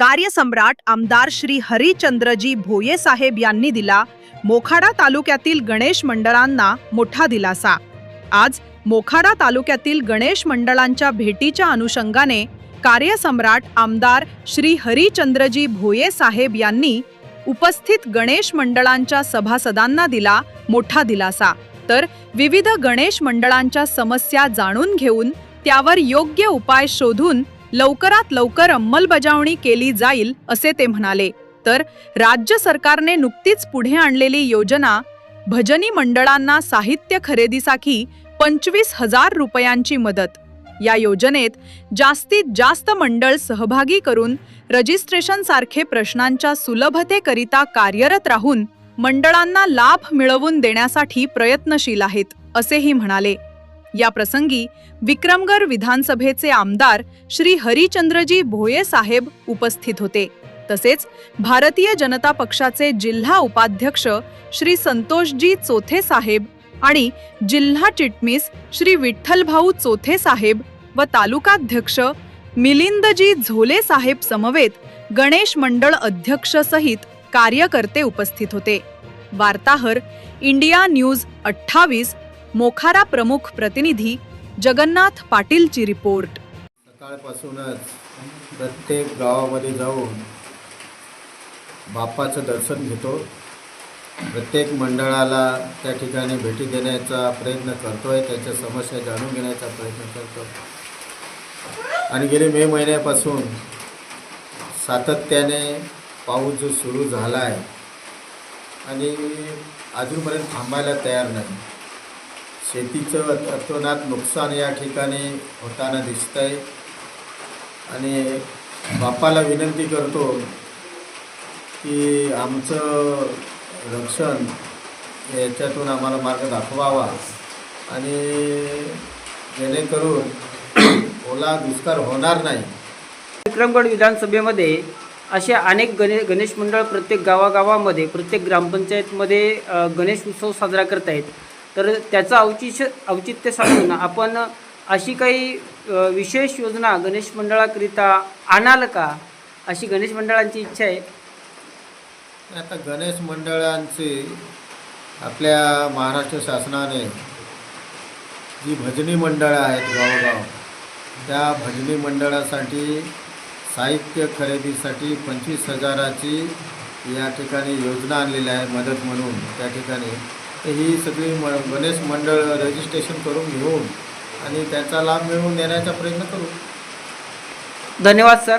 कार्यसम्राट आमदार श्री हरिचंद्रजी भोये साहेब यांनी दिला. मोखाडा तालुक्यातील गणेश मंडळांना मोठा दिलासा. आज मोखाडा तालुक्यातील गणेश मंडळांच्या भेटीच्या अनुषंगाने कार्यसम्राट आमदार श्री हरिचंद्रजी भोये साहेब यांनी उपस्थित गणेश मंडळांच्या सभासदांना दिला मोठा दिलासा. तर विविध गणेश मंडळांच्या समस्या जाणून घेऊन त्यावर योग्य उपाय शोधून लवकरात लवकर अंमलबजावणी केली जाईल असे ते म्हणाले. तर राज्य सरकारने नुकतीच पुढे आणलेली योजना भजनी मंडळांना साहित्य खरेदीसाठी पंचवीस हजार रुपयांची मदत. या योजनेत जास्तीत जास्त मंडळ सहभागी करून रजिस्ट्रेशन सारखे प्रश्नांच्या सुलभतेकरिता कार्यरत राहून मंडळांना लाभ मिळवून देण्यासाठी प्रयत्नशील आहेत असेही म्हणाले. या प्रसंगी विक्रमगड विधानसभेचे आमदार श्री हरिचंद्रजी भोये साहेब उपस्थित होते. तसेच भारतीय जनता पक्षाचे जिल्हा उपाध्यक्ष श्री संतोषजी चोथे साहेब आणि जिल्हा चिटणीस श्री विठ्ठलभाऊ चोथे साहेब व तालुकाध्यक्ष मिलिंदजी झोले साहेब समवेत गणेश मंडळ अध्यक्ष सहित कार्यकर्ते उपस्थित होते. वार्ताहर इंडिया न्यूज अठ्ठावीस मोखारा प्रमुख प्रतिनिधी जगन्नाथ पाटीलची रिपोर्ट. सकाळपासूनच प्रत्येक गावामध्ये जाऊन बाप्पाचं दर्शन घेतो. प्रत्येक मंडळाला त्या ठिकाणी भेटी देण्याचा प्रयत्न करतो आहे त्याच्या समस्या जाणून घेण्याचा प्रयत्न करतो आणि गेले मे महिन्यापासून सातत्याने पाऊस जो सुरू झाला आहे आणि अजूनपर्यंत थांबायला तयार नाही. शेतीचं अतोनात नुकसान या ठिकाणी होताना दिसतं आहे आणि बाप्पाला विनंती करतो की आमचं रक्षण याच्यातून आम्हाला मार्ग दाखवावा. आणि जेणेकरून ओला दुष्काळ होणार नाही. विक्रमगड विधानसभेमध्ये असे अनेक गणे गणेश मंडळ प्रत्येक गावागावामध्ये प्रत्येक ग्रामपंचायतमध्ये गणेश उत्सव साजरा करत आहेत तर त्याचं औचित्य औचित्य साधून आपण अशी काही विशेष योजना गणेश मंडळाकरिता आणाल का? अशी गणेश मंडळांची इच्छा आहे. आता गणेश मंडळांची आपल्या महाराष्ट्र शासनाने जी भजनी मंडळं आहेत गावोगाव त्या भजनी मंडळासाठी साहित्य खरेदीसाठी पंचवीस हजाराची या ठिकाणी योजना आणलेली आहे मदत म्हणून त्या ठिकाणी. ही सगळी म गणेश मंडळ रजिस्ट्रेशन करून घेऊन आणि त्याचा लाभ मिळवून देण्याचा प्रयत्न करू. धन्यवाद सर